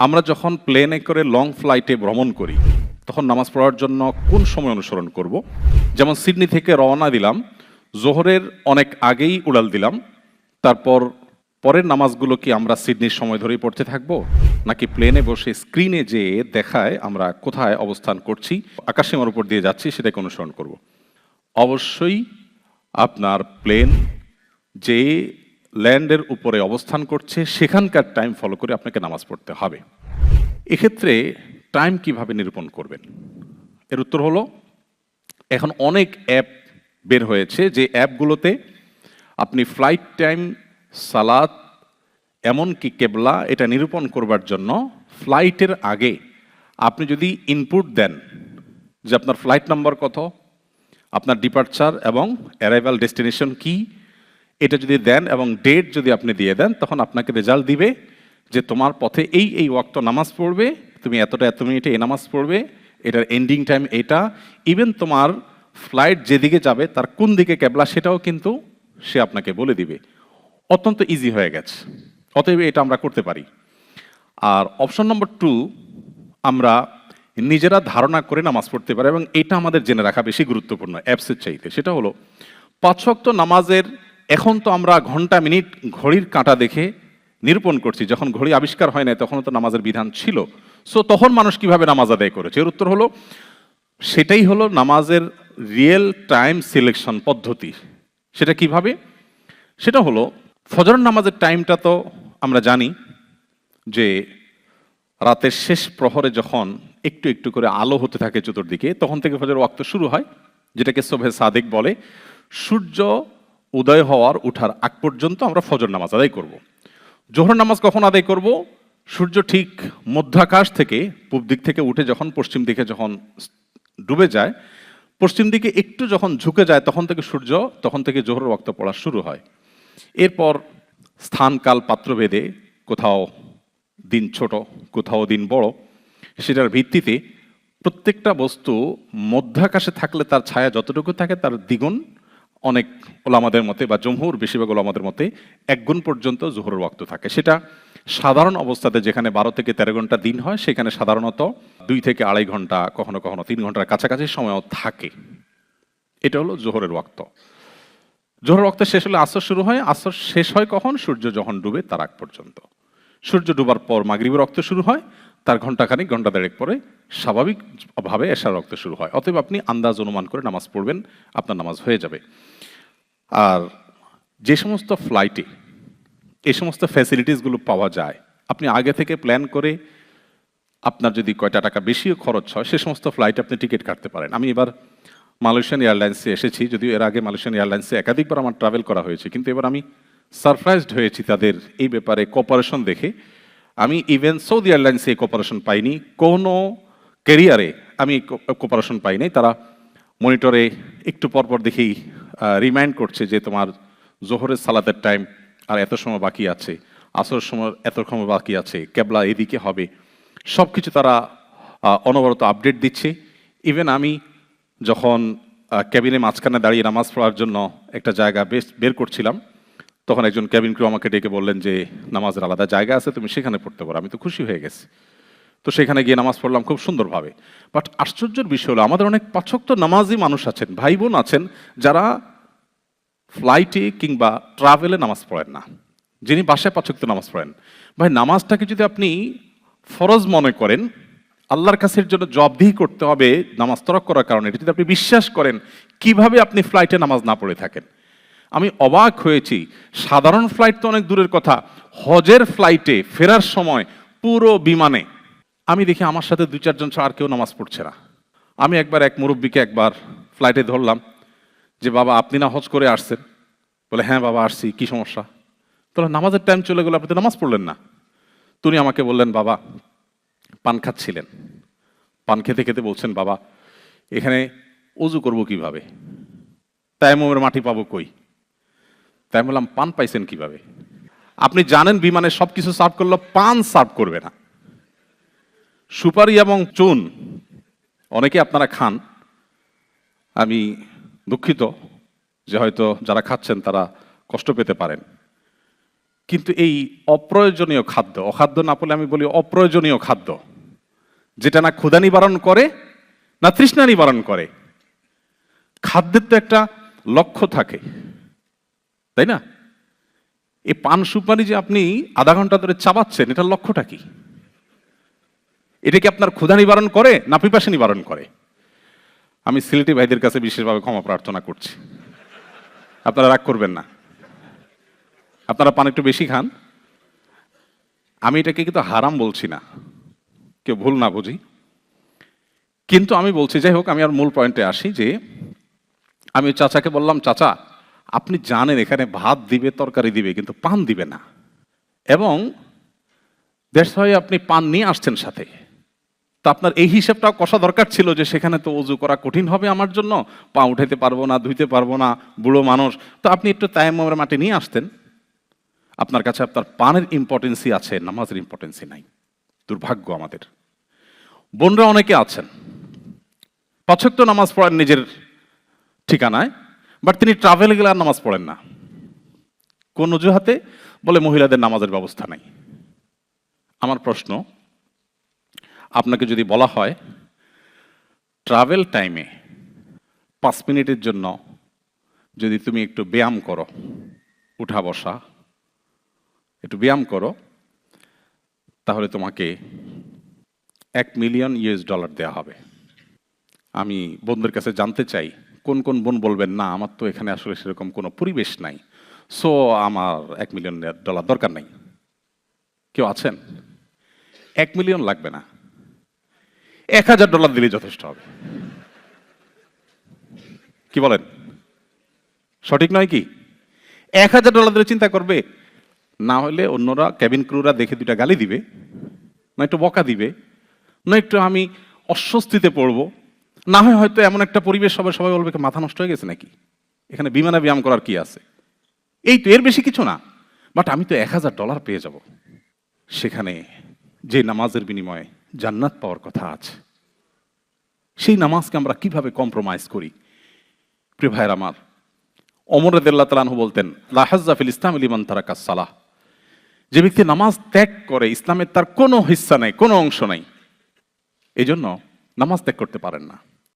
আমরা যখন প্লেনে করে লং ফ্লাইটে ভ্রমণ করি, তখন নামাজ পড়ার জন্য কোন সময় অনুসরণ করব? যেমন সিডনি থেকে রওনা দিলাম, জোহরের অনেক আগেই উড়াল দিলাম, তারপর পরের নামাজগুলো কি আমরা সিডনির সময় ধরেই পড়তে থাকব? নাকি প্লেনে বসে স্ক্রিনে যে দেখায় আমরা কোথায় অবস্থান করছি, আকাশসীমার উপর দিয়ে যাচ্ছি, সেটাকে অনুসরণ করব। অবশ্যই আপনার প্লেন যে ল্যান্ডের উপরে অবস্থান করছে, সেখানকার টাইম ফলো করে আপনাকে নামাজ পড়তে হবে। এক্ষেত্রে টাইম কীভাবে নিরূপণ করবেন? এর উত্তর হলো, এখন অনেক অ্যাপ বের হয়েছে যে অ্যাপগুলোতে আপনি ফ্লাইট টাইম সালাত, এমনকি কেবলা, এটা নিরূপণ করবার জন্য ফ্লাইটের আগে আপনি যদি ইনপুট দেন যে আপনার ফ্লাইট নাম্বার কত, আপনার ডিপার্চার এবং অ্যারাইভাল ডেস্টিনেশন কি এটা যদি দেন এবং ডেট যদি আপনি দিয়ে দেন, তখন আপনাকে রেজাল্ট দিবে যে তোমার পথে এই এই ওয়াক্ত নামাজ পড়বে, তুমি এতটা এত মিনিটে এই নামাজ পড়বে, এটার এন্ডিং টাইম এটা। ইভেন তোমার ফ্লাইট যেদিকে যাবে, তার কোন দিকে ক্যাবলা সেটাও কিন্তু সে আপনাকে বলে দিবে। অত্যন্ত ইজি হয়ে গেছে। অতএব এটা আমরা করতে পারি। আর অপশন নম্বর টু আমরা নিজেরা ধারণা করে নামাজ পড়তে পারি এবং এটা আমাদের জেনে রাখা বেশি গুরুত্বপূর্ণ অ্যাপসের চাইতে। সেটা হলো, পাঁচ নামাজের এখন তো আমরা ঘণ্টা মিনিট ঘড়ির কাঁটা দেখে নিরূপণ করছি। যখন ঘড়ি আবিষ্কার হয় নাই তখন তো নামাজের বিধান ছিল। সো তখন মানুষ কীভাবে নামাজ আদায় করেছে? এর উত্তর হলো, সেটাই হলো নামাজের রিয়েল টাইম সিলেকশন পদ্ধতি। সেটা কীভাবে? সেটা হলো, ফজর নামাজের টাইমটা তো আমরা জানি যে, রাতের শেষ প্রহরে যখন একটু একটু করে আলো হতে থাকে চতুর্দিকে, তখন থেকে ফজর ওয়াক্ত শুরু হয়, যেটাকে সোভে সাদেক বলে, সূর্য উদয় হওয়ার উঠার আগ পর্যন্ত আমরা ফজর নামাজ আদায় করব। জোহর নামাজ কখন আদায় করব সূর্য ঠিক মধ্যাকাশ থেকে পূব দিক থেকে উঠে যখন পশ্চিম দিকে যখন ডুবে যায়, পশ্চিম দিকে একটু যখন ঝুঁকে যায় তখন থেকে সূর্য, তখন থেকে জোহরের রক্ত পড়া শুরু হয় এরপর স্থান কাল পাত্র পাত্রভেদে, কোথাও দিন ছোট, কোথাও দিন বড়, সেটার ভিত্তিতে প্রত্যেকটা বস্তু মধ্যাকাশে থাকলে তার ছায়া যতটুকু থাকে তার দ্বিগুণ অনেক ওলামাদের মতে বা জমহুর বেশিরভাগ ওলামাদের মতে এক গুণ পর্যন্ত জোহরের ওয়াক্ত থাকে। সেটা সাধারণ অবস্থাতে যেখানে বারো থেকে তেরো ঘণ্টা দিন হয়, সেখানে সাধারণত দুই থেকে আড়াই ঘণ্টা, কখনো কখনো তিন ঘণ্টার কাছাকাছি সময়ও থাকে। এটা হলো জোহরের ওয়াক্ত। জোহর ওয়াক্ত শেষ হলে আসর শুরু হয়। আসর শেষ হয় কখন? সূর্য যখন ডুবে তার আগ পর্যন্ত। সূর্য ডুবার পর মাগরিবের রক্ত শুরু হয়। তার ঘন্টাখানিক ঘণ্টা দেড়েক পরে স্বাভাবিকভাবে এশার রক্ত শুরু হয়। অতএব আপনি আন্দাজ অনুমান করে নামাজ পড়বেন, আপনার নামাজ হয়ে যাবে। আর যে সমস্ত ফ্লাইটে এই সমস্ত ফ্যাসিলিটিসগুলো পাওয়া যায়, আপনি আগে থেকে প্ল্যান করে আপনার যদি কয়টা টাকা বেশিও খরচ হয়, সে সমস্ত ফ্লাইটে আপনি টিকিট কাটতে পারেন। আমি এবার মালয়েশিয়ান এয়ারলাইন্সে এসেছি, যদিও এর আগে মালয়েশিয়ান এয়ারলাইন্সে একাধিকবার আমার ট্রাভেল করা হয়েছে, কিন্তু এবার আমি সারপ্রাইজড হয়েছি তাদের এই ব্যাপারে কোপারেশন দেখে। আমি ইভেন সৌদি এয়ারলাইন্সে কোপারেশন পাইনি, কোনো কেরিয়ারে আমি কোপারেশন পাইনি। তারা মনিটরে একটু পরপর দেখেই রিমাইন্ড করছে যে তোমার জোহরের সালাতের টাইম আর এত সময় বাকি আছে আসর সময় এত সময় বাকি আছে ক্যাবলা এদিকে হবে। সব কিছু তারা অনবরত আপডেট দিচ্ছে। ইভেন আমি যখন ক্যাবিনে মাঝখানে দাঁড়িয়ে নামাজ পড়ার জন্য একটা জায়গা বেশ বের করছিলাম তখন একজন ক্যাবিন ক্রু আমাকে ডেকে বললেন যে, নামাজের আলাদা জায়গা আছে, তুমি সেখানে পড়তে পারো। আমি তো খুশি হয়ে গেছি। তো সেখানে গিয়ে নামাজ পড়লাম খুব সুন্দরভাবে। বাট আশ্চর্যের বিষয় হলো, আমাদের অনেক পাচক নামাজি মানুষ আছেন ভাই বোন আছেন, যারা ফ্লাইটে কিংবা ট্রাভেলে নামাজ পড়েন না। যিনি বাসায় পাচক্ত নামাজ পড়েন। ভাই, নামাজটাকে যদি আপনি ফরজ মনে করেন, আল্লাহর কাছের জন্য জবদিহি করতে হবে নামাজ তরক করার কারণে। এটা যদি আপনি বিশ্বাস করেন, কীভাবে আপনি ফ্লাইটে নামাজ না পড়ে থাকেন? আমি অবাক হয়েছি। সাধারণ ফ্লাইট তো অনেক দূরের কথা। হজের ফ্লাইটে ফেরার সময় পুরো বিমানে। আমি দেখি আমার সাথে দুই, চারজন ছাড়া আর কেউ নামাজ পড়ছে না। আমি একবার এক মুরব্বীকে একবার ফ্লাইটে ধরলাম যে, বাবা, আপনি না হজ করে আসছেন? বলে হ্যাঁ বাবা, আসছি। কি সমস্যা? তাহলে নামাজের টাইম চলে গেল, আপনি তো নামাজ পড়লেন না। তুমি আমাকে বললেন, বাবা, পান খাচ্ছিলেন। পান খেতে খেতে বলছেন, বাবা, এখানে অজু করব কীভাবে? তাইমের মাটি পাবো কই? তাই বললাম, পান পাইছেন কীভাবে? আপনি জানেন বিমানে সব কিছু সার্ভ করল, পান সার্ভ করবে না। সুপারি এবং চুন, অনেকে আপনারা খান। আমি দুঃখিত যে হয়তো যারা খাচ্ছেন তারা কষ্ট পেতে পারেন। কিন্তু এই অপ্রয়োজনীয় খাদ্য, অখাদ্য না বলে আমি বলি অপ্রয়োজনীয় খাদ্য, যেটা না ক্ষুধা নিবারণ করে, না তৃষ্ণা নিবারণ করে, খাদ্যের তো একটা লক্ষ্য থাকে। তাই না? এই পান সুপারি যে আপনি আধা ঘণ্টা ধরে চাবাচ্ছেন, এটার লক্ষ্যটা কি? এটা কি আপনার ক্ষুধা নিবারণ করে না পিপাসা নিবারণ করে? আমি সিলেটি ভাইদের কাছে বিশেষভাবে ক্ষমা প্রার্থনা করছি। আপনারা রাগ করবেন না। আপনারা পান একটু বেশি খান। আমি এটাকে কিন্তু হারাম বলছি না। কেউ ভুল না বুঝি। কিন্তু আমি বলছি, যাই হোক, আমি আর মূল পয়েন্টে আসি যে আমি চাচাকে বললাম, চাচা আপনি জানেন এখানে ভাত দিবে, তরকারি দিবে, কিন্তু পান দিবে না। এবং দ্যাটস হয় আপনি পান নিয়ে আসছেন সাথে। তো আপনার এই হিসাবটাও কষা দরকার ছিল যে সেখানে তো অজু করা কঠিন হবে আমার জন্য, পা উঠাইতে পারব না, ধুইতে পারব না, বুড়ো মানুষ। তো আপনি একটু তায়ামের মাটি নিয়ে আসতেন। আপনার কাছে আপনার পানের ইম্পর্টেন্সই আছে, নামাজের ইম্পর্টেন্সই নাই। দুর্ভাগ্য আমাদের। বোনরা অনেকে আছেন। পাঁচক্ত নামাজ পড়ার নিজের ঠিকানায়। বাট তিনি ট্রাভেল গেলে আর নামাজ পড়েন না। কোন অজুহাতে বলে, মহিলাদের নামাজের ব্যবস্থা নাই। আমার প্রশ্ন, আপনাকে যদি বলা হয় ট্রাভেল টাইমে পাঁচ মিনিটের জন্য যদি তুমি একটু ব্যায়াম করো, উঠা বসা, একটু ব্যায়াম করো, তাহলে তোমাকে এক মিলিয়ন ইউএস ডলার দেওয়া হবে। আমি বোনদের কাছে জানতে চাই কোন কোন বোন বলবেন, না, আমার তো এখানে আসলে সেরকম কোনো পরিবেশ নাই। সো, আমার এক মিলিয়ন ডলার দরকার নাই। কেউ আছেন? এক মিলিয়ন লাগবে না। এক হাজার ডলার দিলে যথেষ্ট হবে। কি বলেন? সঠিক নয় কি? এক হাজার ডলার দিলে চিন্তা করবে, না হলে অন্যরা ক্যাবিন ক্রুরা দেখে দুটা গালি দিবে, না একটু বকা দিবে, না একটু আমি অস্বস্তিতে পড়ব। না হয় হয়তো এমন একটা পরিবেশ হবে সবাই বলবে মাথা নষ্ট হয়ে গেছে নাকি? এখানে বিমানে ব্যায়াম করার কি আছে? এই তো এর বেশি কিছু না। বাট আমি তো এক হাজার ডলার পেয়ে যাব। সেখানে যে নামাজের বিনিময়ে জান্নাত পাওয়ার কথা আছে, সেই নামাজকে আমরা কীভাবে কম্প্রোমাইজ করি? প্রিয় ভাইয়ের আমার অমর রদুল্লাহ তালাহু বলতেন লাহাজ্জাফিল ইসলাম ইলিমান তারা সালাহ। যে ব্যক্তি নামাজ ত্যাগ করে, ইসলামের তার কোনো হিস্সা নেই, কোনো অংশ নেই এই জন্য নামাজ ত্যাগ করতে পারেন না।